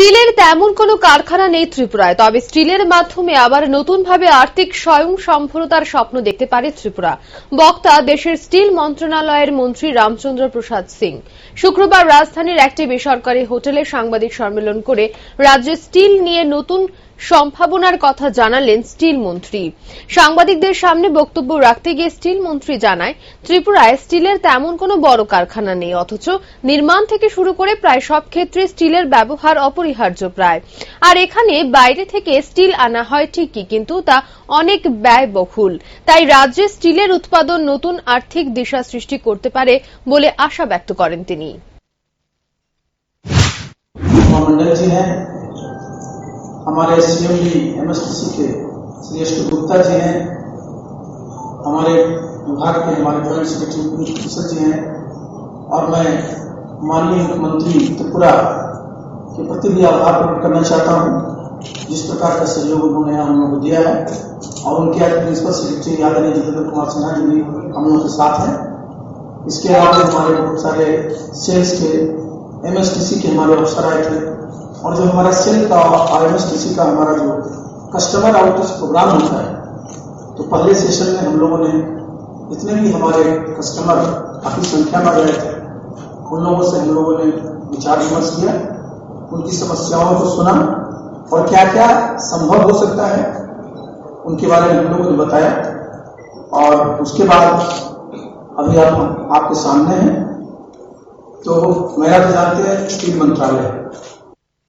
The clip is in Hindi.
স্টিলের তেমন কোনো কারখানা নেই ত্রিপুরায়, তবে স্টিলের মাধ্যমে আবার নতুনভাবে আর্থিক স্বয়ং সম্পূর্ণতার স্বপ্ন দেখতে পারে ত্রিপুরা। বক্তা, দেশের স্টিল মন্ত্রণালয়ের মন্ত্রী রামচন্দ্র প্রসাদ সিং। শুক্রবার রাজধানীর একটি বেসরকারি হোটেলে সাংবাদিক সম্মেলন করে রাজ্যে স্টিল নিয়ে নতুন সম্ভাবনার কথা জানালেন স্টিল মন্ত্রী সাংবাদিকদের সামনে বক্তব্য রাখতে গিয়ে স্টিল মন্ত্রী জানায় ত্রিপুরায় স্টিলের তেমন কোনো বড় কারখানা নেই অথচ নির্মাণ থেকে শুরু করে প্রায় সব ক্ষেত্রে স্টিলের ব্যবহার অপরিহার্য প্রায় আর এখানে বাইরে থেকে স্টিল আনা হয় ঠিকই কিন্তু তা অনেক ব্যয়বহুল তাই রাজ্যে স্টিলের উৎপাদন নতুন আর্থিক দিশা সৃষ্টি করতে পারে বলে আশা ব্যক্ত করেন তিনি मंडल जी हैं हमारे सीएमडी एमएसटीसी के श्री एस गुप्ता जी हैं, हमारे विभाग के हमारे जॉइंट सेक्रेटरी प्रोफेसर जी हैं, और मैं माननीय मुख्यमंत्री त्रिपुरा के प्रति भी आभार प्रकट करना चाहता हूँ। जिस प्रकार का सहयोग उन्होंने हम लोग को दिया है, और उनके आज प्रिंसिपल सेक्रेटरी आदरणीय जितेंद्र कुमार सिन्हा जी भी हम लोग के साथ हैं। इसके अलावा हमारे बहुत सारे सेल्स के एमएसटीसी के हमारे अफसर आए थे और जो हमारा सेल का एमएसटीसी का हमारा जो कस्टमर आउटरीच प्रोग्राम होता है तो पहले सेशन में हम लोगों ने जितने भी हमारे कस्टमर काफ़ी संख्या में गए थे, उन लोगों से हम लोगों ने विचार विमर्श किया, उनकी समस्याओं को सुना और क्या क्या संभव हो सकता है, उनके बारे में हम लोगों ने बताया। और उसके बाद अभी आप, आपके सामने हैं तो मेरा तो जानते हैं स्टील मंत्रालय